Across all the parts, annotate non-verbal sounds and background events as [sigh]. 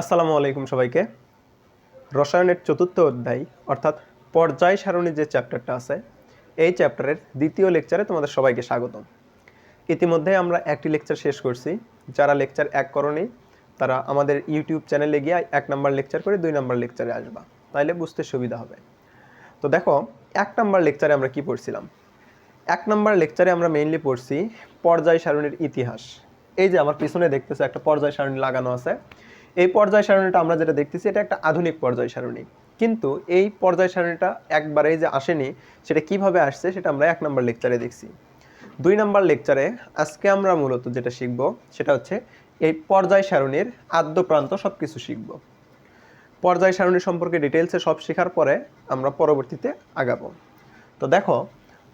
আসসালামু আলাইকুম সবাইকে। রসায়নের চতুর্থ অধ্যায়, অর্থাৎ পর্যায় সারণী যে চ্যাপ্টারটা আছে, এই চ্যাপ্টারের দ্বিতীয় লেকচারে তোমাদের সবাইকে স্বাগতম। ইতিমধ্যে আমরা একটি লেকচার শেষ করছি। যারা লেকচার এক করনি, তারা আমাদের ইউটিউব চ্যানেলে গিয়ে এক নাম্বার লেকচার করে দুই নাম্বার লেকচারে আসবা। তাইলে বুঝতে সুবিধা হবে। তো দেখো, এক নাম্বার লেকচারে আমরা কি পড়ছিলাম? এক নাম্বার লেকচারে আমরা মেইনলি পড়ছি পর্যায় সারণীর ইতিহাস। এই যে আমার পিছনে দেখতেছে একটা পর্যায় সারণী লাগানো আছে। এই পর্যায় সারণীটা আমরা যেটা দেখতেছি, এটা একটা আধুনিক পর্যায় সারণী। কিন্তু এই পর্যায় সারণীটা একবারেই যে আসেনি, সেটা কীভাবে আসছে সেটা আমরা এক নম্বর লেকচারে দেখছি। দুই নম্বর লেকচারে আজকে আমরা মূলত যেটা শিখব, সেটা হচ্ছে এই পর্যায় সারণীর আদ্য প্রান্ত সব কিছু শিখব। পর্যায় সারণী সম্পর্কে ডিটেলসে সব শেখার পরে আমরা পরবর্তীতে আগাবো। তো দেখো,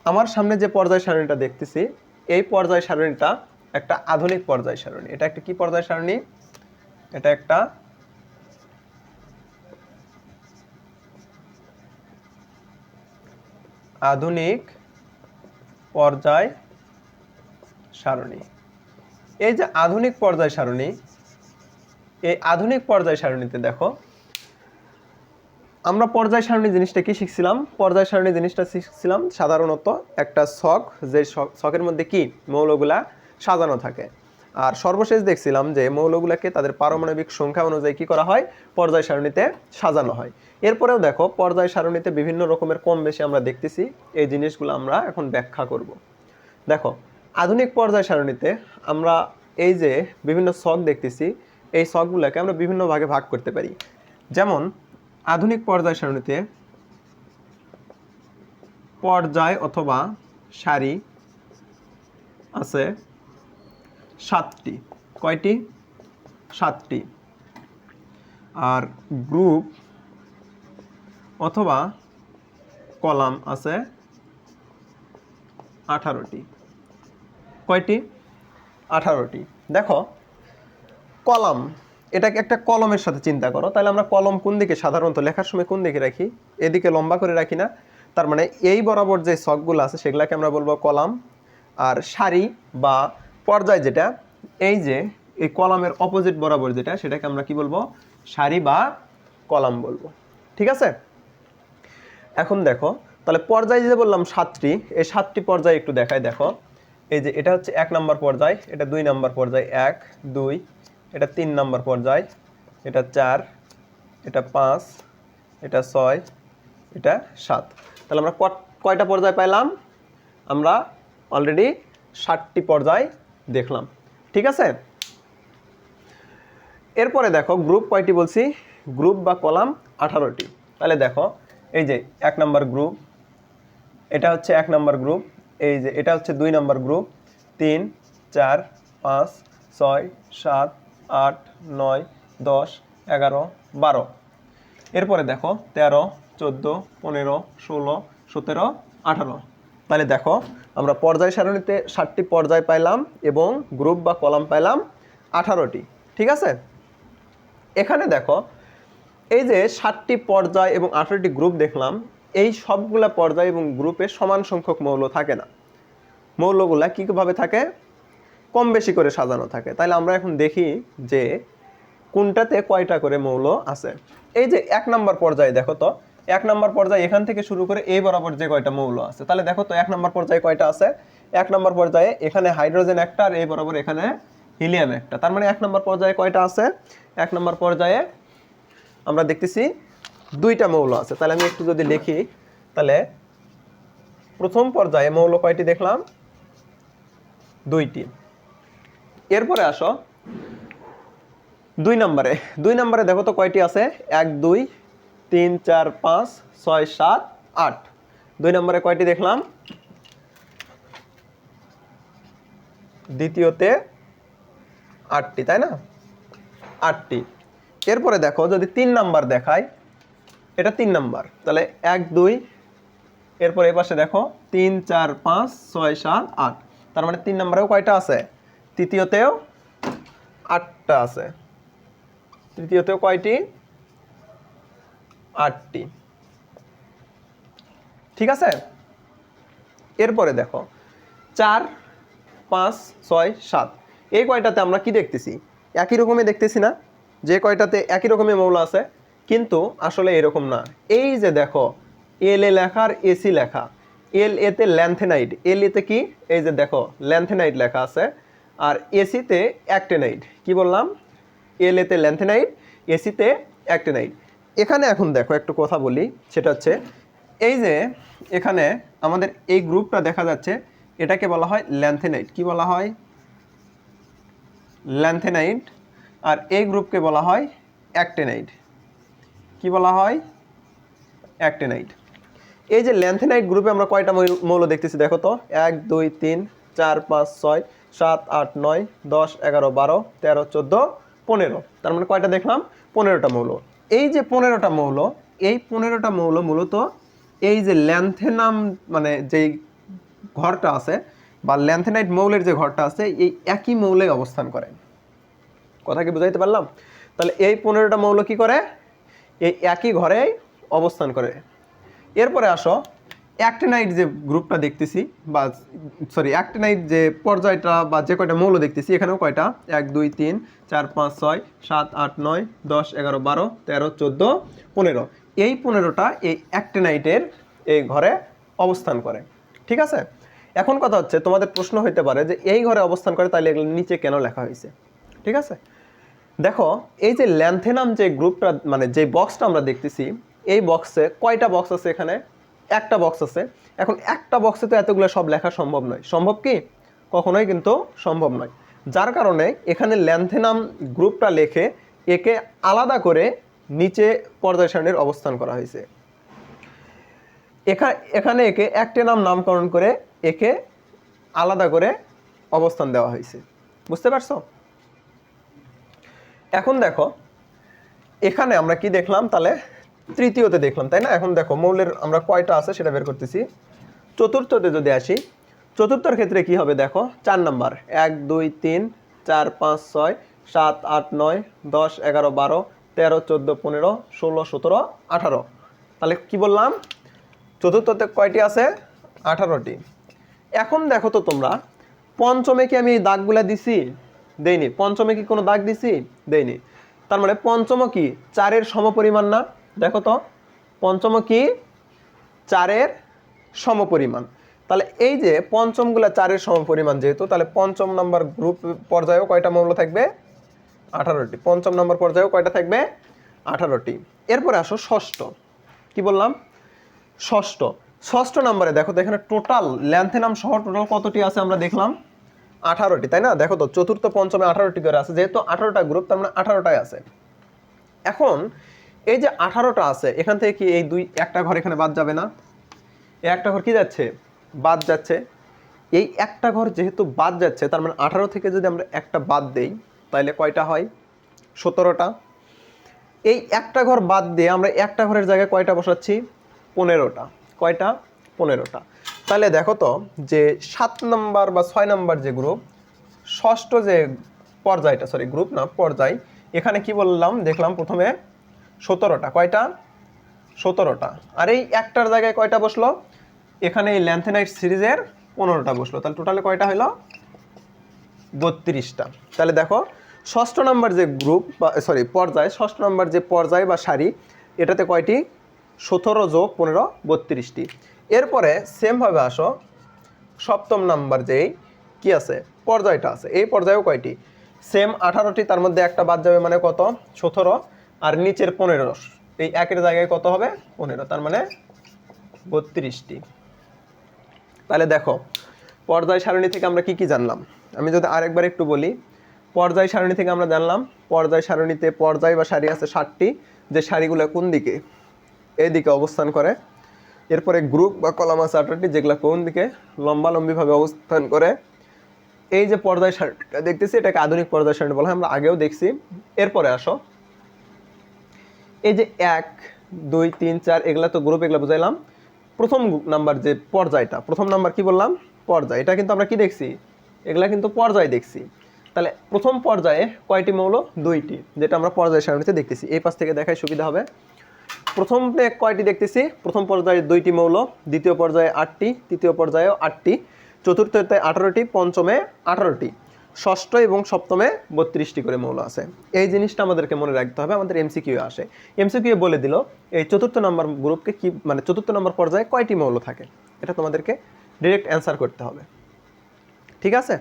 আমার সামনে যে পর্যায় সারণীটা দেখতেছি, এই পর্যায় সারণীটা একটা আধুনিক পর্যায় সারণী। এটা একটা কি পর্যায় সারণী? এটা একটা আধুনিক পর্যায় সারণী। এই যে আধুনিক পর্যায় সারণী, এই আধুনিক পর্যায় সারণীতে দেখো, আমরা পর্যায় সারণী জিনিসটা কি শিখছিলাম? পর্যায় সারণী জিনিসটা শিখছিলাম সাধারণত একটা ছক, যে ছকের মধ্যে কি? মৌলগুলা সাজানো থাকে। আর সর্বশেষ দেখছিলাম যে মৌলগুলোকে তাদের পারমাণবিক সংখ্যা অনুযায়ী কি করা হয়? পর্যায় সারণীতে সাজানো হয়। এরপরেও দেখো, পর্যায় সারণীতে বিভিন্ন রকমের কম বেশি আমরা দেখতেছি। এই জিনিসগুলো আমরা এখন ব্যাখ্যা করব। দেখো, আধুনিক পর্যায় সারণীতে আমরা এই যে বিভিন্ন ছক দেখতেছি, এই ছকগুলোকে আমরা বিভিন্ন ভাগে ভাগ করতে পারি। যেমন, আধুনিক পর্যায় সারণীতে পর্যায় অথবা সারি আছে। সাতটি। কয়টি? সাতটি। আর গ্রুপ অথবা কলাম আছে আঠারোটি। কয়টি? আঠারোটি। দেখো, কলাম, এটাকে একটা কলমের সাথে চিন্তা করো। তাহলে আমরা কলম কোন দিকে? সাধারণত লেখার সময় কোন দিকে রাখি? এদিকে লম্বা করে রাখি না। তার মানে এই বরাবর যে শখগুলো আছে, সেগুলাকে আমরা বলব কলাম। আর সারি বা পর্যায় যেটা, এই যে, এই কলামের অপোজিট বরাবর যেটা, সেটাকে আমরা কি বলব? সারি বা কলাম বলব। ঠিক আছে? এখন দেখো, তাহলে পর্যায় যে বললাম সাতটি, এই সাতটি পর্যায় একটু দেখায় দেখো। এই যে, এটা হচ্ছে এক নম্বর পর্যায়, এটা দুই নম্বর পর্যায়, এক, দুই, এটা তিন নম্বর পর্যায়, এটা চার, এটা পাঁচ, এটা ছয়, এটা সাত। তাহলে আমরা কয়টা পর্যায় পাইলাম? আমরা অলরেডি ষাটটি পর্যায় দেখলাম। ঠিক আছে? এরপরে দেখো গ্রুপ কয়টি বলছি? গ্রুপ বা কলাম আঠারোটি। তাহলে দেখো, এই যে এক নম্বর গ্রুপ এটা হচ্ছে এক নম্বর গ্রুপ এই যে এটা হচ্ছে দুই নম্বর গ্রুপ তিন, চার, পাঁচ, ছয়, সাত, আট, নয়, দশ, এগারো, বারো। এরপরে দেখো, তেরো, চোদ্দ, পনেরো, ষোলো, সতেরো, আঠারো। তাহলে দেখো, আমরা পর্যায় সারণীতে ষাটটি পর্যায় পাইলাম এবং গ্রুপ বা কলাম পাইলাম আঠারোটি, ঠিক আছে? এখানে দেখো, এই যে ষাটটি পর্যায় এবং আঠারোটি গ্রুপ দেখলাম, এই সবগুলা পর্যায় এবং গ্রুপে সমান সংখ্যক মৌল থাকে না। মৌলগুলা কীভাবে থাকে? কম বেশি করে সাজানো থাকে। তাহলে আমরা এখন দেখি যে কোনটাতে কয়টা করে মৌল আছে। এই যে এক নম্বর পর্যায়ে দেখো তো এক নম্বর পর্যায়ে এখান থেকে শুরু করে এই বরাবর যে কয়টা মৌল আছে। তাহলে দেখো তো এক নম্বর পর্যায়ে কয়টা আছে? এক নম্বর পর্যায়ে এখানে হাইড্রোজেন একটা আর এই বরাবর এখানে হিলিয়াম একটা। তার মানে এক নম্বর পর্যায়ে কয়টা আছে? এক নম্বর পর্যায়ে আমরা দেখতেছি দুইটা মৌল আছে। তাহলে আমি একটু যদি লিখি, তাহলে প্রথম পর্যায়ে মৌল কয়টি দেখলাম? দুইটি। এরপরে আসো। দুই নম্বরে। দুই নম্বরে দেখো তো কয়টি আছে? এক, দুই তিন, চার, পাঁচ, ছয়, সাত, আট। দুই নম্বরে কয়টি দেখলাম? দ্বিতীয়তে আটটি, তাই না? আটটি। এরপরে দেখো, যদি তিন নাম্বার দেখায় এটা তিন নাম্বার। তাহলে এক, দুই, এরপর এই পাশে দেখো, তিন, চার, পাঁচ, ছয়, সাত, আট। তার মানে তিন নম্বরেও কয়টা আছে? তৃতীয়তেও আটটা আছে। তৃতীয়তেও কয়টি? আটটি। ঠিক আছে? এরপরে দেখো, চার, পাঁচ, ছয়, সাত। এই কয়টাতে আমরা কি দেখতেছি? একই রকমই দেখতেছি না? যে কয়টাতে একই রকমের মৌল আছে, কিন্তু আসলে এরকম না। এই যে দেখো এল এ লেখা আর এসি লেখা। এল এতে ল্যান্থেনাইট এল এতে কি? এই যে দেখো ল্যান্থেনাইট লেখা আছে। আর এসিতে অ্যাক্টেনাইট কি বললাম? এল এতে ল্যান্থেনাইট এসিতে অ্যাক্টেনাইট এখানে এখন দেখো, একটু কথা বলি, সেটা হচ্ছে এই যে এখানে আমাদের এই গ্রুপটা দেখা যাচ্ছে, এটাকে বলা হয় ল্যান্থেনাইট। কি বলা হয়? ল্যান্থেনাইট, আর এই গ্রুপকে বলা হয় অ্যাক্টেনাইট। কি বলা হয়? অ্যাক্টেনাইট। এই যে ল্যান্থেনাইট গ্রুপে আমরা কয়টা মৌল- দেখতেছি দেখো তো? এক, দুই, তিন, চার, পাঁচ, ছয়, সাত, আট, নয়, দশ, এগারো, বারো, তেরো, চোদ্দ, পনেরো। তার মানে কয়টা দেখলাম? পনেরোটা মৌল। এই যে পনেরোটা মৌল, এই পনেরোটা মৌল মূলত এই যে ল্যান্থেনাম মানে যেই ঘরটা আছে বা ল্যান্থেনাইট মৌলের যে ঘরটা আছে, এই একই মৌলে অবস্থান করে। কথা কি বুঝাইতে পারলাম? তাহলে এই পনেরোটা মৌল কি করে? এই একই ঘরে অবস্থান করে। এরপরে আসো অ্যাক্টিনাইট যে গ্রুপটা দেখতেছি, বা সরি অ্যাক্টিনাইট যে পর্যায়টা বা যে কয়টা মৌল দেখতেছি, এখানেও কয়টা? এক, দুই, তিন, চার, পাঁচ, ছয়, সাত, আট, নয়, দশ, এগারো, বারো, তেরো, চোদ্দ, পনেরো। এই পনেরোটা এই অ্যাক্টিনাইটের এই ঘরে অবস্থান করে। ঠিক আছে? এখন কথা হচ্ছে, তোমাদের প্রশ্ন হইতে পারে যে এই ঘরে অবস্থান করে তাহলে এগুলো নিচে কেন লেখা হয়েছে ঠিক আছে? দেখো, এই যে ল্যান্থেনাম যে গ্রুপটা মানে যে বক্সটা আমরা দেখতেছি, এই বক্সে কয়টা বক্স আছে এখানে? একটা বক্স আছে। এখন একটা বক্সে তো এতগুলো সব লেখা সম্ভব নয়। সম্ভব কি? কখনোই কিন্তু সম্ভব নয়। যার কারণে এখানে ল্যান্থেনাম গ্রুপটা লেখে একে আলাদা করে নিচে পর্যায় সারণীর অবস্থান করা হয়েছে। এখানে একে অ্যাক্টেনাম নামকরণ করে একে আলাদা করে অবস্থান দেওয়া হয়েছে। বুঝতে পারছ? এখন দেখো, এখানে আমরা কি দেখলাম? তাহলে তৃতীয়তে দেখলাম, তাই না? এখন দেখো, মৌলের আমরা কয়টা আছে সেটা বের করতেছি। চতুর্থতে যদি আসি, চতুর্থর ক্ষেত্রে কি হবে দেখো? চার নাম্বার। এক, দুই, তিন, চার, পাঁচ, ছয়, সাত, আট, নয়, দশ, এগারো, বারো, তেরো, চোদ্দ, পনেরো, ষোলো, সতেরো, আঠারো। তাহলে কি বললাম? চতুর্থতে কয়টি আছে? আঠারোটি। এখন দেখো তো তোমরা, পঞ্চমে কি আমি এই দাগগুলা দিছি? দেইনি। পঞ্চমে কি কোনো দাগ দিছি? দেইনি। তার মানে পঞ্চম কি চারের সমপরিমাণ না? দেখো তো পঞ্চম কি চারের সমপরিমাণ। তাহলে এই যে পঞ্চমগুলা চারের সমপরিমাণ যেহেতু, তাহলে পঞ্চম নাম্বার গ্রুপ পর্যায়েও কয়টা মৌল থাকবে? আঠারোটি। পঞ্চম নম্বর পর্যায়েও কয়টা থাকবে? আঠারোটি। এরপরে আসো ষষ্ঠ। কি বললাম? ষষ্ঠ। ষষ্ঠ নম্বরে দেখো তো এখানে টোটাল ল্যান্থেনাম সহ টোটাল কতটি আছে আমরা দেখলাম? আঠারোটি, তাই না? দেখো তো, চতুর্থ পঞ্চমে আঠারোটি করে আছে, যেহেতু আঠারোটা গ্রুপ তার মানে আঠারোটাই আছে। এখন এই যে আঠারোটা আছে, এখান থেকে কি এই দুই একটা ঘর এখানে বাদ যাবে না? এই একটা ঘর কি যাচ্ছে? বাদ যাচ্ছে। এই একটা ঘর যেহেতু বাদ যাচ্ছে, তার মানে আঠারো থেকে যদি আমরা একটা বাদ দেই, তাহলে কয়টা হয়? সতেরোটা। এই একটা ঘর বাদ দিয়ে আমরা একটা ঘরের জায়গায় কয়টা বসাচ্ছি? পনেরোটা। কয়টা? পনেরোটা। তাহলে দেখো তো যে সাত নাম্বার বা ছয় নাম্বার যে গ্রুপ ষষ্ঠ যে পর্যায়টা সরি গ্রুপ না, পর্যায়, এখানে কি বললাম? দেখলাম প্রথমে সতেরোটা, কয়টা? সতেরোটা। আর এই একটার জায়গায় কয়টা বসল? এখানে এই ল্যান্থেনাইট সিরিজের পনেরোটা বসল। তাহলে টোটালে কয়টা হলো বত্রিশটা। তাহলে দেখো, ষষ্ঠ নম্বর যে গ্রুপ বা সরি পর্যায়, ষষ্ঠ নম্বর যে পর্যায় বা সারি, এটাতে কয়টি? সতেরো যোগ পনেরো, বত্রিশটি। এরপরে সেমভাবে আসো, সপ্তম নাম্বার যেই কি আছে? পর্যায়টা আছে। এই পর্যায়েও কয়টি? সেম আঠারোটি, তার মধ্যে একটা বাদ যাবে মানে কত? সতেরো। আর নিচের পনেরো। এই একের জায়গায় কত হবে? পনেরো, তার মানে বত্রিশটি। তাহলে দেখো, পর্যায় সারণী থেকে আমরা কি কি জানলাম? আমি যদি আরেকবার একটু বলি, পর্যায় সারণী থেকে আমরা জানলাম, পর্যায় সারণীতে পর্যায় বা সারি আছে ষাটটি, যে সারিগুলো কোন দিকে? এই দিকে অবস্থান করে। এরপরে গ্রুপ বা কলাম আছে আঠারোটি, যেগুলো কোন দিকে? লম্বালম্বিভাবে অবস্থান করে। এই যে পর্যায় সারণীটা দেখতেছি, এটাকে আধুনিক পর্যায় সারণী বলা হয়, আমরা আগেও দেখছি। এরপরে আসো। এই যে এক, দুই, তিন, চার, এগুলা তো গ্রুপ এগুলা বুঝাইলাম। প্রথম নাম্বার যে পর্যায়টা, প্রথম নাম্বার কি বললাম? পর্যায়। এটা কিন্তু আমরা কি দেখছি? এগুলা কিন্তু পর্যায় দেখছি। তাহলে প্রথম পর্যায়ে কয়টি মৌল? দুইটি, যেটা আমরা পর্যায় সারণীতে দেখতেছি। এই পাশ থেকে দেখায় সুবিধা হবে। প্রথমে কয়টি দেখতেছি? প্রথম পর্যায়ে দুইটি মৌল, দ্বিতীয় পর্যায়ে আটটি, তৃতীয় পর্যায়েও আটটি, চতুর্থতে আঠারোটি, পঞ্চমে আঠারোটি। ষষ্ঠ এবং সপ্তমে বত্রিশটি করে মৌল আছে। এই জিনিসটা আমাদেরকে মনে রাখতে হবে, আমাদের এমসিকিউ আসে। এমসিকিউ বলে দিল, এই চতুর্থ নম্বর গ্রুপকে কি মানে চতুর্থ নম্বর পর্যায়ে কয়টি মৌল থাকে? এটা তোমাদেরকে ডিরেক্ট অ্যান্সার করতে হবে। ঠিক আছে?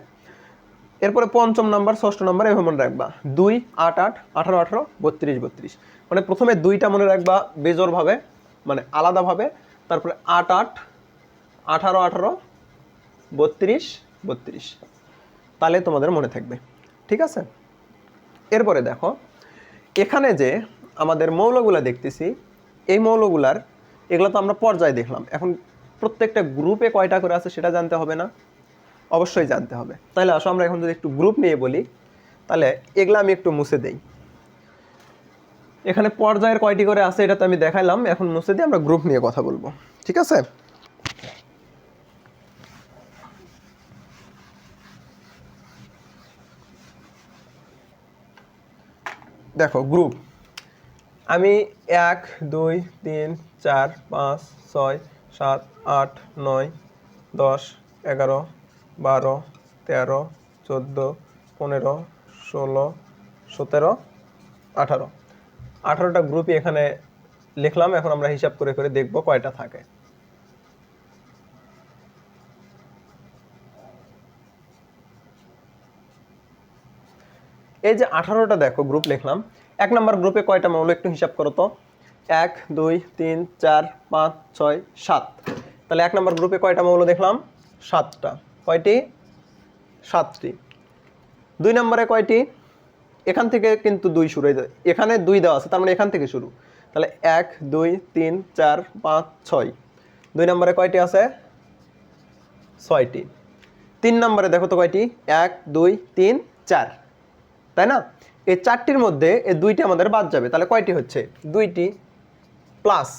এরপরে পঞ্চম নাম্বার, ষষ্ঠ নাম্বার, এভাবে মনে রাখবা। দুই, আট আট, আঠারো আঠারো, বত্রিশ বত্রিশ। মানে প্রথমে দুইটা মনে রাখবা বেজোরভাবে মানে আলাদাভাবে। তারপরে আট আট, আঠারো আঠারো, বত্রিশ বত্রিশ। তাহলে তোমাদের মনে থাকবে। ঠিক আছে? এরপরে দেখো, এখানে যে আমাদের মৌলগুলা দেখতেছি, এই মৌলগুলার, এগুলো তো আমরা পর্যায়ে দেখলাম। এখন প্রত্যেকটা গ্রুপে কয়টা করে আছে সেটা জানতে হবে না। অবশ্যই জানতে হবে। তাহলে আসো, আমরা এখন যদি একটু গ্রুপ নিয়ে বলি তাহলে এগুলো আমি একটু মুছে দেই। এখানে পর্যায়ের কয়টি করে আছে, এটা তো আমি দেখালাম এখন মুছে দিয়ে আমরা গ্রুপ নিয়ে কথা বলব। ঠিক আছে? দেখো গ্রুপ আমি এক, দুই, তিন, চার, পাঁচ, ছয়, সাত, আট, নয়, দশ, এগারো, বারো, তেরো, চোদ্দ, পনেরো, ষোলো, সতেরো, আঠারো। আঠারোটা গ্রুপই এখানে লিখলাম, এখন আমরা হিসাব করে করে দেখব কয়টা থাকে। এই যে আঠারোটা দেখো গ্রুপ লিখলাম, এক নম্বর গ্রুপে কয়টা মৌল একটু হিসাব করো তো? এক, দুই, তিন, চার, পাঁচ, ছয়, সাত। তাহলে এক নম্বর গ্রুপে কয়টা মৌল দেখলাম? সাতটা। কয়টি? সাতটি। দুই নম্বরে কয়টি? এখান থেকে কিন্তু দুই শুরু হয়ে যায় এখানে দুই দেওয়া আছে, তার মানে এখান থেকে শুরু। তাহলে এক, দুই, তিন, চার, পাঁচ, ছয়। দুই নম্বরে কয়টি আছে? ছয়টি। তিন নম্বরে দেখো তো কয়টি? এক, দুই, তিন, চার। তাই না? এই চারটির মধ্যে এই দুইটি আমাদের বাদ যাবে। তাহলে কয়টি হচ্ছে? দুইটি প্লাস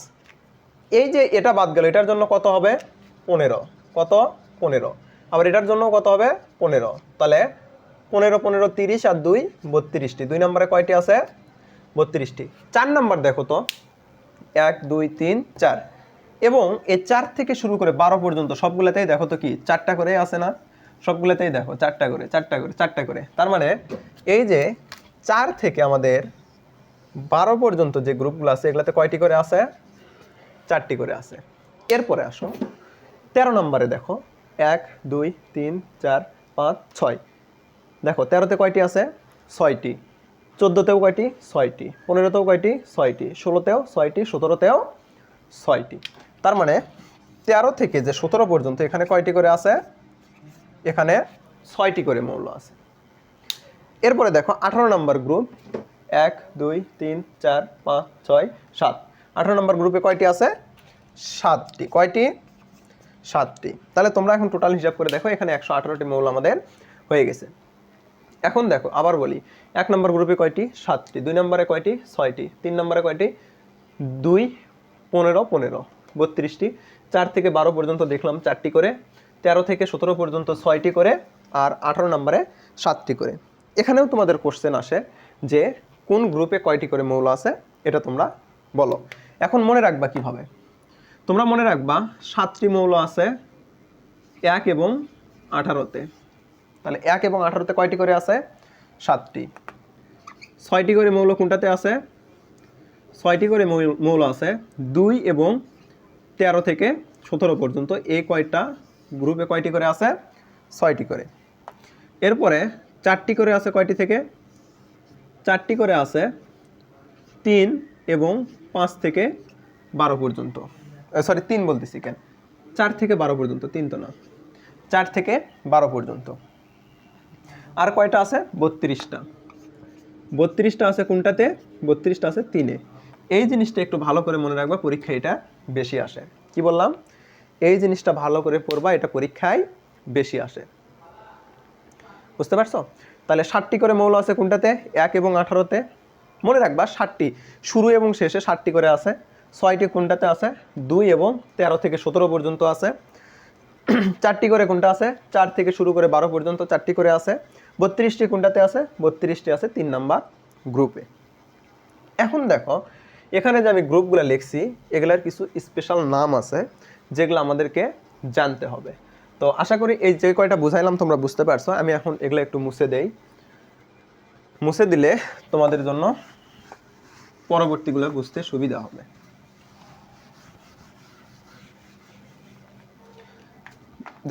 এই যে এটা বাদ গেল, এটার জন্য কত হবে? পনেরো। কত? পনেরো। আবার এটার জন্য কত হবে? পনেরো। তাহলে পনেরো পনেরো, তিরিশ আর দুই, বত্রিশটি। দুই নম্বরে কয়টি আছে? বত্রিশটি। চার নম্বর দেখো তো। এক, দুই, তিন, চার। এবং এই চার থেকে শুরু করে বারো পর্যন্ত সবগুলোতেই দেখো তো কি? চারটা করে আছে না? সবগুলোতেই দেখো, চারটা করে চারটা করে চারটা করে। তার মানে এই যে চার থেকে আমাদের বারো পর্যন্ত যে গ্রুপগুলো আছে, এগুলোতে কয়টি করে আছে? চারটি করে আছে। এরপরে আসো। তেরো নম্বরে দেখো, এক, দুই, তিন, চার, পাঁচ, ছয়। দেখো, তেরোতে কয়টি আছে? ছয়টি। চোদ্দোতেও কয়টি? ছয়টি। পনেরোতেও কয়টি? ছয়টি। ষোলোতেও ছয়টি, সতেরোতেও ছয়টি। তার মানে তেরো থেকে যে সতেরো পর্যন্ত এখানে কয়টি করে আছে? এখানে ছয়টি করে মৌল আছে। এরপরে দেখো, আঠারো নম্বর গ্রুপ, এক, দুই, তিন, চার, পাঁচ, ছয়, সাত। আঠারো নম্বর গ্রুপে কয়টি আছে? সাতটি। কয়টি? সাতটি। তাহলে তোমরা এখন টোটাল হিসাব করে দেখো, এখানে একশো আঠারোটি মৌল আমাদের হয়ে গেছে। এখন দেখো, আবার বলি, এক নম্বর গ্রুপে কয়টি? সাতটি। দুই নম্বরে কয়টি? ছয়টি। তিন নম্বরে কয়টি? দুই, পনেরো পনেরো, বত্রিশটি। চার থেকে বারো পর্যন্ত দেখলাম চারটি করে তেরো থেকে সতেরো পর্যন্ত ছয়টি করে আর আঠারো নম্বরে সাতটি করে। এখানেও তোমাদের কোশ্চেন আসে যে কোন গ্রুপে কয়টি করে মৌল আছে, এটা তোমরা বলো। এখন মনে রাখবা কীভাবে? তোমরা মনে রাখবা সাতটি মৌল আছে এক এবং আঠারোতে। তাহলে এক এবং আঠারোতে কয়টি করে আছে? সাতটি। ছয়টি করে মৌল কোনটাতে আছে? ছয়টি করে মৌল- আছে দুই এবং তেরো থেকে সতেরো পর্যন্ত। এই কয়টা গ্রুপে কয়টি করে আছে? ছয়টি করে। এরপরে চারটি করে আছে কয়টি থেকে? চারটি করে আছে তিন এবং পাঁচ থেকে বারো পর্যন্ত। সরি তিন বলতেছি কেন? চার থেকে বারো পর্যন্ত, তিন তো না। চার থেকে বারো পর্যন্ত। আর কয়টা আছে? বত্রিশটা। বত্রিশটা আছে কোনটাতে? বত্রিশটা আছে তিনে। এই জিনিসটা একটু ভালো করে মনে রাখবা, পরীক্ষা এটা বেশি আসে। কি বললাম? এই জিনিসটা ভালো করে পড়বা, এটা পরীক্ষায় বেশি আসে। বুঝতে পারছ? তাহলে ষাটটি করে মৌল আছে কোনটাতে? এক এবং আঠারোতে। মনে রাখবা, ষাটটি। শুরু এবং শেষে ষাটটি করে আছে। ছয়টি কোনটাতে আছে? দুই এবং তেরো থেকে সতেরো পর্যন্ত আছে। চারটি করে কোনটা আছে? চার থেকে শুরু করে বারো পর্যন্ত চারটি করে আছে। বত্রিশটি কোনটাতে আছে? বত্রিশটি আছে তিন নাম্বার গ্রুপে। এখন দেখো, এখানে যে আমি গ্রুপগুলো লিখছি, এগুলার কিছু স্পেশাল নাম আছে। যেগুলো আমাদেরকে জানতে হবে। তো আশা করি এই যে কয়টা বুঝাইলাম, তোমরা বুঝতে পারছ। আমি এখন এগুলো একটু মুছে দেই। মুছে দিলে তোমাদের জন্য পরবর্তীগুলো বুঝতে সুবিধা হবে।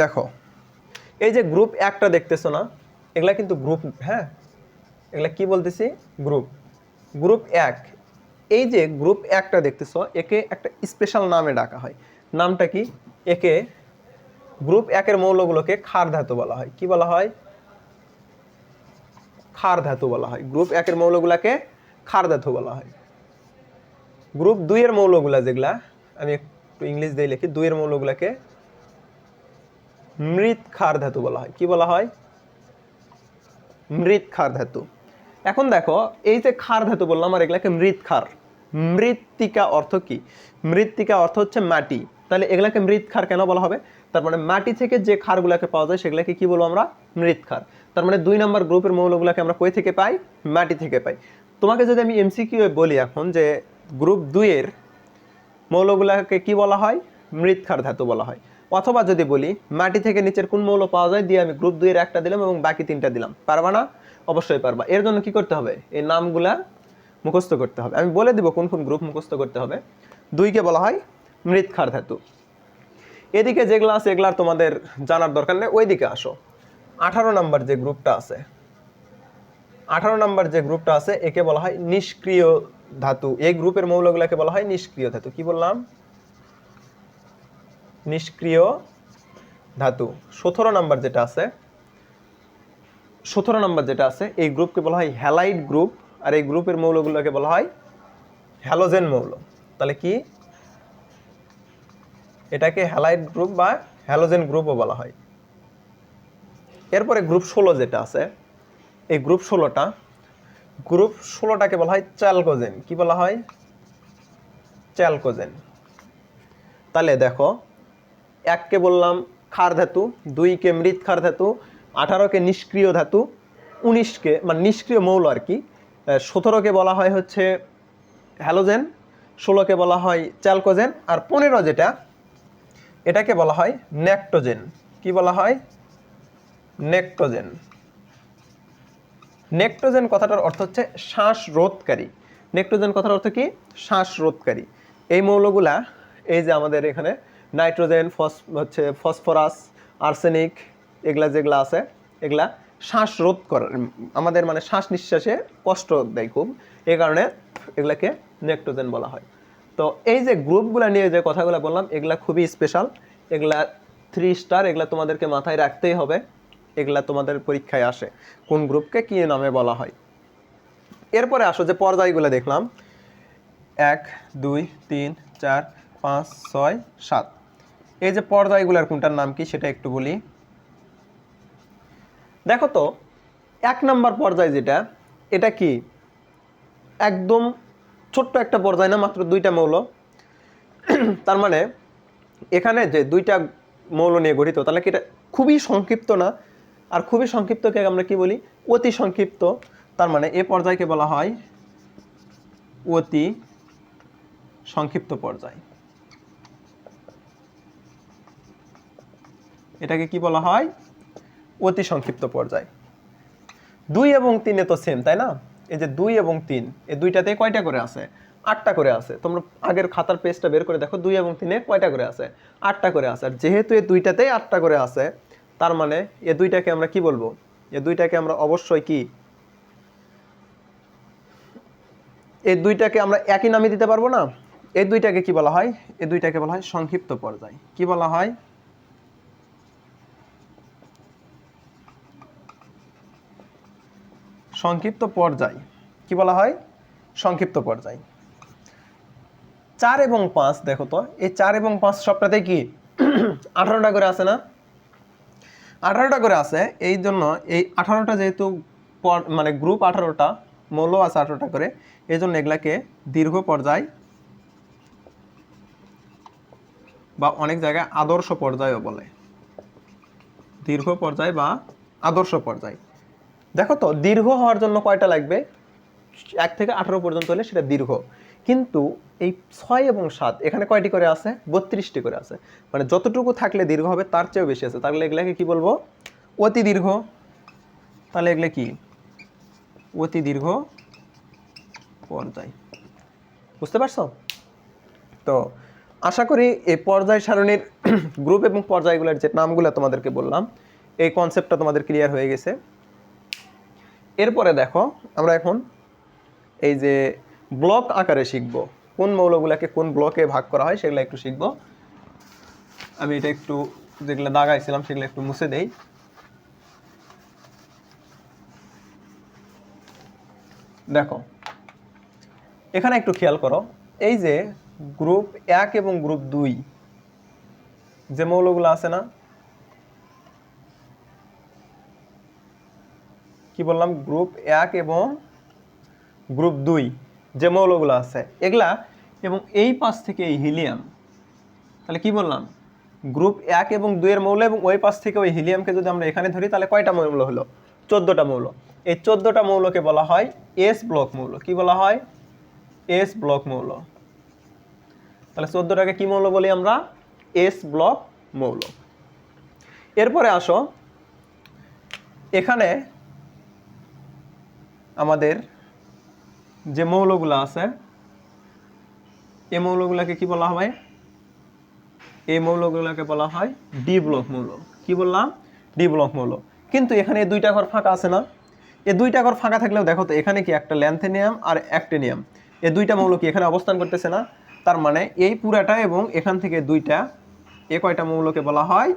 দেখো, এই যে গ্রুপ একটা দেখতেছো না, এগুলা কিন্তু গ্রুপ হ্যাঁ? এগুলা কি বলতেছি? গ্রুপ গ্রুপ এক। এই যে গ্রুপ একটা দেখতেছো, একে একটা স্পেশাল নামে ডাকা হয়। নামটা কি? একে গ্রুপ একের মৌলগুলোকে ক্ষার ধাতু বলা হয়। কি বলা হয়? ক্ষার ধাতু বলা হয়। গ্রুপ একের মৌলগুলাকে ক্ষার ধাতু বলা হয়। গ্রুপ দুইয়ের মৌলগুলা যেগুলা, আমি একটু ইংলিশ দিয়ে লিখি দুইয়ের মৌলগুলাকে মৃত ক্ষার ধাতু বলা হয়। কি বলা হয়? মৃত ক্ষার ধাতু। এখন দেখো, এই যে ক্ষার ধাতু বললাম আর এগুলাকে মৃত ক্ষার। মৃত্তিকা অর্থ কি? মৃত্তিকা অর্থ হচ্ছে মাটি। তাহলে এগুলাকে মৃত ক্ষার কেন বলা হবে? তার মানে মাটি থেকে যে ক্ষারগুলোকে পাওয়া যায় সেগুলাকে কি বলব আমরা? মৃত ক্ষার। তার মানে দুই নম্বর গ্রুপের মৌলগুলোকে আমরা কই থেকে পাই? মাটি থেকে পাই। তোমাকে যদি আমি এমসিকিউ বলি এখন যে গ্রুপ দুইয়ের মৌলগুলোকে কি বলা হয়? মৃৎক্ষার ধাতু বলা হয়। অথবা যদি বলি, মাটি থেকে নিচের কোন মৌল পাওয়া যায়? দিয়ে আমি গ্রুপ দুইয়ের একটা দিলাম এবং বাকি তিনটা দিলাম। পারবা না? অবশ্যই পারবা। এর জন্য কি করতে হবে? এই নামগুলা মুখস্থ করতে হবে। আমি বলে দিব কোন কোন গ্রুপ মুখস্থ করতে হবে। দুইকে বলা হয় মৃৎক্ষার ধাতু। এদিকে যেগুলো আছে এগুলার তোমাদের জানার দরকার নেই, ওইদিকে আসো। আঠারো নাম্বার যে গ্রুপটা আছে, আঠারো নাম্বার যে গ্রুপটা আছে, একে বলা হয় নিষ্ক্রিয় ধাতু। এই গ্রুপের মৌলগুলোকে বলা হয় নিষ্ক্রিয় ধাতু। কি বললাম? নিষ্ক্রিয় ধাতু। সতেরো নাম্বার যেটা আছে, সতেরো নাম্বার যেটা আছে, এই গ্রুপকে বলা হয় হ্যালাইড গ্রুপ, আর এই গ্রুপের মৌলগুলোকে বলা হয় হ্যালোজেন মৌল। তাহলে কি? এটাকে হ্যালাইড গ্রুপ বা হ্যালোজেন গ্রুপও বলা হয়। এরপরে গ্রুপ ষোলো যেটা আছে, এই গ্রুপ ষোলোটা গ্রুপ ষোলোটাকে বলা হয় চ্যালকোজেন কি বলা হয়? চ্যালকোজেন তাহলে দেখো, এককে বললাম ক্ষার ধাতু, দুইকে মৃৎ ক্ষার ধাতু, আঠারোকে নিষ্ক্রিয় ধাতু, উনিশকে মানে নিষ্ক্রিয় মৌল আর কি সতেরোকে বলা হয় হচ্ছে হ্যালোজেন ষোলোকে বলা হয় চ্যালকোজেন আর পনেরো যেটা এটাকে বলা হয় নেকটোজেন। কি বলা হয়? নেকটোজেন। নেকটোজেন কথাটার অর্থ হচ্ছে শ্বাসরোধকারী। নেকটোজেন কথার অর্থ কি? শ্বাসরোধকারী। এই মৌলগুলা, এই যে আমাদের এখানে নাইট্রোজেন, ফস, হচ্ছে ফসফরাস, আর্সেনিক, এগুলা যেগুলা আছে, এগুলা শ্বাসরোধ করে। আমাদের মানে শ্বাস নিঃশ্বাসে কষ্ট দেয় খুব। এই কারণে এগুলাকে নেকটোজেন বলা হয়। তো এই যে গ্রুপগুলো নিয়ে যে কথাগুলো বললাম, এগুলা খুবই স্পেশাল এগুলা থ্রি স্টার এগুলা তোমাদেরকে মাথায় রাখতেই হবে। এগুলা তোমাদের পরীক্ষায় আসে। কোন গ্রুপকে কী নামে বলা হয়। এরপরে আসো যে পর্যায়গুলো দেখলাম। এক, দুই, তিন, চার, পাঁচ, ছয়, সাত। এই যে পর্যায়গুলোর কোনটার নাম কি সেটা একটু বলি। দেখো তো, এক নাম্বার পর্যায় যেটা, এটা কি? একদম ছোট্ট একটা পর্যায় না, মাত্র দুইটা মৌল। তার মানে এখানে যে দুইটা মৌল নিয়ে গঠিত, তাহলে কি এটা খুবই সংক্ষিপ্ত না? আর খুবই সংক্ষিপ্তকে আমরা কি বলি? অতি সংক্ষিপ্ত। তার মানে এ পর্যায়কে বলা হয় অতি সংক্ষিপ্ত পর্যায়। এটাকে কি বলা হয়? অতি সংক্ষিপ্ত পর্যায়। দুই এবং তিনে তো সেম তাই না? এই যে দুই এবং তিন, এই দুইটাতে কয়টা করে আছে? আটটা করে আছে। তোমরা আগের খাতার পেজটা বের করে দেখো, দুই এবং তিনে কয়টা করে আছে? আটটা করে আছে। আর যেহেতু এই দুইটাতেই আটটা করে আছে, তার মানে এ দুইটাকে আমরা কি বলব? এ দুইটাকে আমরা অবশ্যই কি? এই দুইটাকে আমরা একই নামে দিতে পারব না? এই দুইটাকে কি বলা হয়? এই দুইটাকে বলা হয় সংক্ষিপ্ত পর্যায়। কি বলা হয়? সংক্ষিপ্ত পর্যায়। কি বলা হয়? সংক্ষিপ্ত পর্যায়। চার এবং পাঁচ দেখো তো, এই চার এবং পাঁচ সবটাতে কি? আঠারোটা করে আছে না? আঠারোটা করে আছে, এই জন্য এই আঠারোটা যেহেতু মানে গ্রুপ আঠারোটা, মৌল আছে আঠারোটা করে, এই জন্য এগুলাকে দীর্ঘ পর্যায় বা অনেক জায়গায় আদর্শ পর্যায়ও বলে। দীর্ঘ পর্যায় বা আদর্শ পর্যায়। দেখো তো, দীর্ঘ হওয়ার জন্য কয়টা লাগবে? এক থেকে আঠারো পর্যন্ত হলে সেটা দীর্ঘ। কিন্তু এই ছয় এবং সাত, এখানে কয়টি করে আছে? বত্রিশটি করে আছে। মানে যতটুকু থাকলে দীর্ঘ হবে, তার চেয়েও বেশি আছে। তাহলে এগুলাকে কি বলব? অতি দীর্ঘ। তাহলে এগুলো কি? অতি দীর্ঘ পর্যায়। বুঝতে পারছ? তো আশা করি এই পর্যায় সারণীর [clears throat] গ্রুপ এবং পর্যায়গুলোর যে নামগুলো তোমাদেরকে বললাম, এই কনসেপ্টটা তোমাদের ক্লিয়ার হয়ে গেছে। এরপরে দেখো, আমরা এখন এই যে ব্লক আকারে শিখব। কোন মৌলগুলোকে কোন ব্লকে ভাগ করা হয় সেগুলো একটু শিখব। আমি এটা একটু যেগুলো দাগাইছিলাম সেগুলো একটু মুছে দেই। দেখো, এখানে একটু খেয়াল করো, এই যে গ্রুপ এক এবং গ্রুপ দুই, যে মৌলগুলো আছে না কি বললাম? গ্রুপ এক এবং গ্রুপ দুই যে মৌলগুলো আছে, এগুলা এবং এই পাশ থেকে এই হিলিয়াম। তাহলে কি বললাম? গ্রুপ এক এবং দুইয়ের মৌল এবং ওই পাশ থেকে ওই হিলিয়ামকে যদি আমরা এখানে ধরি, তাহলে কয়টা মৌল হলো? চোদ্দোটা মৌল। এই চোদ্দোটা মৌলকে বলা হয় এস ব্লক মৌল। কি বলা হয়? এস ব্লক মৌল। তাহলে চোদ্দোটাকে কি মৌল বলি আমরা? এস ব্লক মৌল। এরপরে আসো। এখানে আমাদের যে মৌলগুলো আছে, এ মৌলগুলোকে কি বলা হয়? এই মৌলগুলোকে বলা হয় ডি ব্লক মৌল। কি বললাম? ডি ব্লক মৌল। কিন্তু এখানে দুইটা ঘর ফাঁকা আছে না? এই দুইটা ঘর ফাঁকা থাকলেও দেখো তো, এখানে কি একটা ল্যান্থেনিয়াম আর অ্যাক্টেনিয়াম। এই দুইটা মৌল কি এখানে অবস্থান করতেছে না? তার মানে এই পুরাটা এবং এখান থেকে দুইটা, এ কয়টা মৌলকে বলা হয়?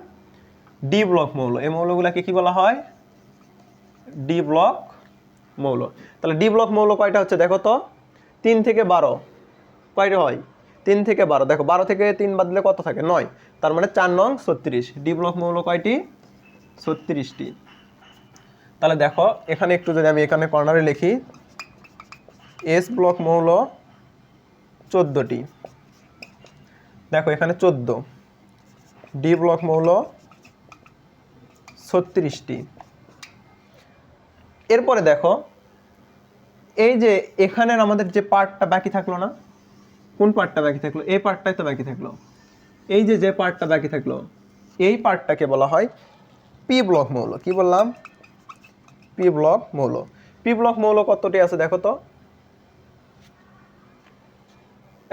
ডি ব্লক মৌল। এই মৌলগুলোকে কি বলা হয়? ডি ব্লক মৌল। তাহলে ডি ব্লক মৌল কয়টা হচ্ছে দেখো তো? তিন থেকে বারো। কয়টা হয়? তিন থেকে বারো। দেখো, বারো থেকে তিন বাদ দিলে কত থাকে? নয়। তার মানে চার নং ছত্রিশ। ডি ব্লক মৌল কয়টি? ছত্রিশটি। তাহলে দেখো, এখানে একটু যদি আমি এখানে কর্নারে লিখি এস ব্লক মৌল চোদ্দোটি। দেখো, এখানে চোদ্দ। ডি ব্লক মৌল ছত্রিশটি। এরপরে দেখো, এই যে এখানের আমাদের যে পার্টটা বাকি থাকল না, কোন পার্টটা বাকি থাকল? এই পার্টটাই তো বাকি থাকল। এই যে যে পার্টটা বাকি থাকল, এই পার্টটাকে বলা হয় পি ব্লক মৌল। কি বললাম? পি ব্লক মৌল। পি ব্লক মৌল কতটি আছে দেখো তো?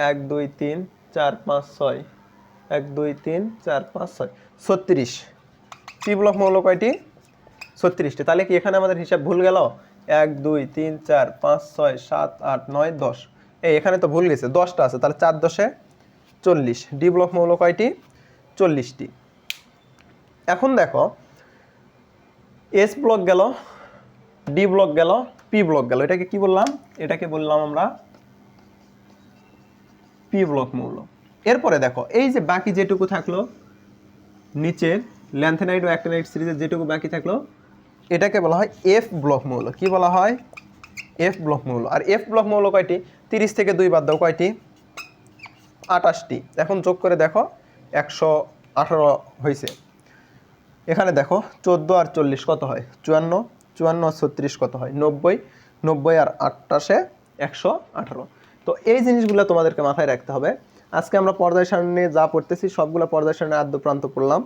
এক, দুই, তিন, চার, পাঁচ, ছয়। এক, দুই, তিন, চার, পাঁচ, ছয়। ছত্রিশ। পি ব্লক মৌল কয়টি? ছত্রিশটি। তাহলে কি এখানে আমাদের হিসাব ভুল গেল? এক, দুই, তিন, চার, পাঁচ, ছয়, সাত, আট, নয়, দশ। এই এখানে তো ভুল গেছে, দশটা আছে, তাহলে চার দশে চল্লিশ। ডি ব্লক মৌল কয়টি? চল্লিশটি। এখন দেখো, এস ব্লক গেল, ডি ব্লক গেল, পি ব্লক গেল। এটাকে কি বললাম? এটাকে বললাম আমরা পি ব্লক মৌল। এরপরে দেখো, এই যে বাকি যেটুকু থাকল, নিচের ল্যান্থেনাইড ও অ্যাক্টিনাইড সিরিজের যেটুকু বাকি থাকল এটাকে বলা হয় এফ ব্লক মৌল। কি বলা হয়? এফ ব্লক মৌল। আর এফ ব্লক মৌল কয়টি? তিরিশ থেকে দুই বাদ দাও, কয়টি? আটাশটি এখন যোগ করে দেখো, একশো আঠারো হয়েছে এখানে দেখো, চোদ্দ আর চল্লিশ কত হয়? চুয়ান্ন। চুয়ান্ন আর ছত্রিশ কত হয়? নব্বই। নব্বই আর আটাশে একশো আঠারো। তো এই জিনিসগুলো তোমাদেরকে মাথায় রাখতে হবে। আজকে আমরা পর্যায় সারণী যা পড়তেছি, সবগুলো পর্যায় আদ্য প্রান্ত পড়লাম।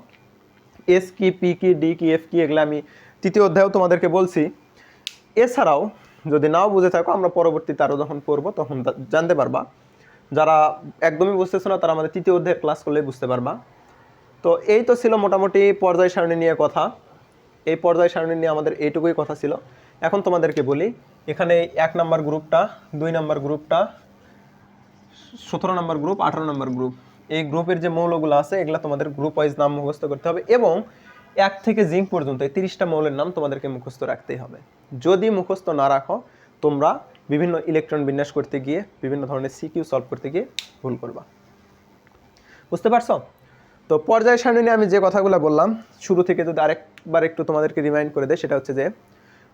এস কি পি কি ডি কি এফ কি, এগুলো আমি তৃতীয় অধ্যায়েও তোমাদেরকে বলছি, এছাড়াও যদি নাও বুঝে থাকো, আমরা পরবর্তীতে আরও যখন পড়ব, তখন জানতে পারবা। যারা একদমই বুঝতেছো না, তারা আমাদের তৃতীয় অধ্যায়ের ক্লাস করলেই বুঝতে পারবা। তো এই তো ছিল মোটামুটি পর্যায় সারণী নিয়ে কথা। এই পর্যায় সারণী নিয়ে আমাদের এইটুকুই কথা ছিল। এখন তোমাদেরকে বলি, এখানে এক নাম্বার গ্রুপটা, দুই নাম্বার গ্রুপটা, সতেরো নম্বর গ্রুপ, আঠারো নম্বর গ্রুপ। এই গ্রুপের যে মৌলগুলো আছে, এগুলো তোমাদের গ্রুপ ওয়াইজ নাম মুখস্থ করতে হবে এবং এক থেকে জিঙ্ক পর্যন্ত এই তিরিশটা মৌলের নাম তোমাদেরকে মুখস্থ রাখতেই হবে। যদি মুখস্থ না রাখো, তোমরা বিভিন্ন ইলেকট্রন বিন্যাস করতে গিয়ে, বিভিন্ন ধরনের সিকিউ সলভ করতে গিয়ে ভুল করবা। বুঝতে পারছ? তো পর্যায় সারণী নিয়ে আমি যে কথাগুলো বললাম, শুরু থেকে যদি আরেকবার একটু তোমাদেরকে রিমাইন্ড করে দেয় সেটা হচ্ছে যে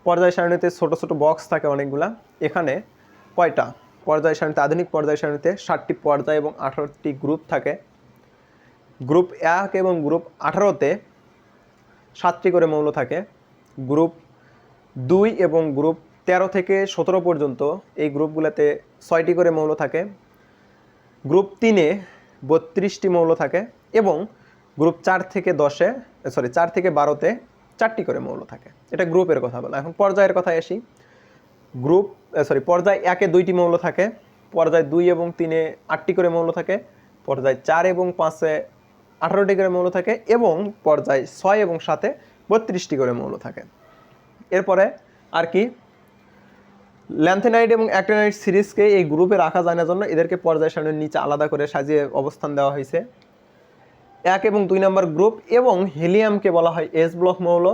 পর্যায় সারণীতে ছোটো ছোটো বক্স থাকে অনেকগুলা। এখানে কয়টা? পর্যায় সারণীতে, আধুনিক পর্যায় সারণীতে ষাটটি পর্যায় এবং আঠারোটি গ্রুপ থাকে। গ্রুপ এক এবং গ্রুপ আঠারোতে সাতটি করে মৌল থাকে। গ্রুপ দুই এবং গ্রুপ তেরো থেকে সতেরো পর্যন্ত এই গ্রুপগুলোতে ছয়টি করে মৌল থাকে। গ্রুপ তিনে বত্রিশটি মৌল থাকে এবং গ্রুপ চার থেকে দশে, সরি, চার থেকে বারোতে চারটি করে মৌল থাকে। এটা গ্রুপের কথা বলা। এখন পর্যায়ের কথা আসি। গ্রুপ সরি, পর্যায় একে দুইটি মৌল থাকে। পর্যায় দুই এবং তিনে আটটি করে মৌল থাকে। পর্যায় চার এবং পাঁচে আঠারোটি করে মৌল থাকে এবং পর্যায় ছয় এবং সাতে বত্রিশটি করে মৌল থাকে। এরপরে আর কি, ল্যান্থেনাইড এবং অ্যাক্টেনাইড সিরিজকে এই গ্রুপে রাখা যায় না জন্য এদেরকে পর্যায় সারণীর নিচে আলাদা করে সাজিয়ে অবস্থান দেওয়া হয়েছে। এক এবং দুই নম্বর গ্রুপ এবং হিলিয়ামকে বলা হয় এস ব্লক মৌল।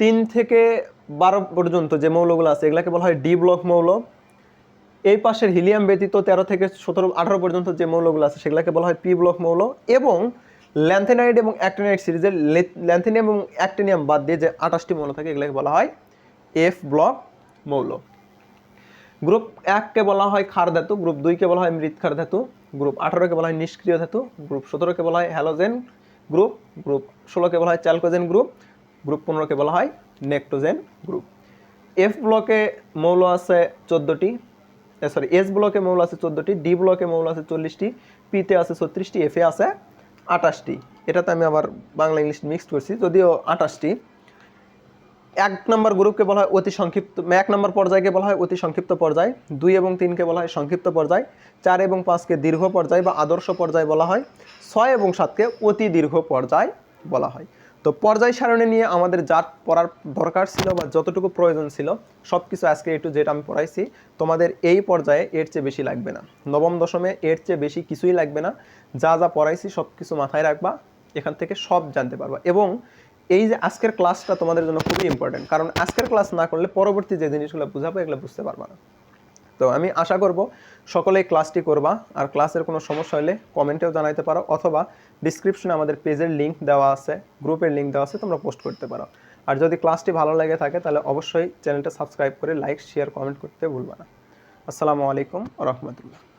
তিন থেকে বারো পর্যন্ত যে মৌলগুলো আছে, এগুলাকে বলা হয় ডি ব্লক মৌল। এই পাশের হিলিয়াম ব্যতীত তেরো থেকে সতেরো, আঠারো পর্যন্ত যে মৌলগুলো আছে, সেগুলোকে বলা হয় পি ব্লক মৌল এবং ল্যান্থেনাইড এবং অ্যাক্টেনাইড সিরিজের ল্যান্থেনিয়াম এবং অ্যাক্টেনিয়াম বাদ দিয়ে যে আঠাশটি মৌল থাকে, এগুলোকে বলা হয় এফ ব্লক মৌল। গ্রুপ এককে বলা হয় ক্ষার ধাতু, গ্রুপ দুইকে বলা হয় মৃৎ ক্ষার ধাতু, গ্রুপ আঠারোকে বলা হয় নিষ্ক্রিয় ধাতু, গ্রুপ সতেরোকে বলা হয় হ্যালোজেন গ্রুপ গ্রুপ ষোলোকে বলা হয় চ্যালকোজেন গ্রুপ গ্রুপ পনেরোকে বলা হয় নেকটোজেন গ্রুপ। এফ ব্লকে মৌল আছে চোদ্দোটি সরি এস ব্লকে মৌল আছে চোদ্দোটি ডি ব্লকে মৌল আছে চল্লিশটি পিতে আছে ছত্রিশটি এফে আছে আটাশটি এটাতে আমি আবার বাংলা, ইংলিশ মিক্সড করছি, যদিও আটাশটি এক নম্বর গ্রুপকে বলা হয় অতি সংক্ষিপ্ত এক নম্বর পর্যায়কে বলা হয় অতি সংক্ষিপ্ত পর্যায়, দুই এবং তিনকে বলা হয় সংক্ষিপ্ত পর্যায়, চার এবং পাঁচকে দীর্ঘ পর্যায় বা আদর্শ পর্যায় বলা হয়, ছয় এবং সাতকে অতি দীর্ঘ পর্যায় বলা হয়। তো পর্যায় সারণী নিয়ে আমাদের যা পড়ার দরকার ছিল বা যতটুকু প্রয়োজন ছিল সব কিছু আজকে একটু যেটা আমি পড়াইছি। তোমাদের এই পর্যায়ে এর চেয়ে বেশি লাগবে না। নবম দশমে এর চেয়ে বেশি কিছুই লাগবে না। যা যা পড়াইছি সব কিছু মাথায় রাখবা, এখান থেকে সব জানতে পারবা। এবং এই যে আজকের ক্লাসটা তোমাদের জন্য খুবই ইম্পর্টেন্ট কারণ আজকের ক্লাস না করলে পরবর্তী যে জিনিসগুলো বুঝাবো, এগুলো বুঝতে পারবা না। তো আমি আশা করব সকলেই ক্লাসটি করবা। আর ক্লাসের কোনো সমস্যা হলে কমেন্টেও জানাইতে পারো, অথবা ডিসক্রিপশনে আমাদের পেজের লিঙ্ক দেওয়া আছে, গ্রুপের লিঙ্ক দেওয়া আছে, তোমরা পোস্ট করতে পারো। আর যদি ক্লাসটি ভালো লেগে থাকে, তাহলে অবশ্যই চ্যানেলটা সাবস্ক্রাইব করে লাইক শেয়ার কমেন্ট করতে ভুলবা না। আসসালামু আলাইকুম রহমতুল্লাহ।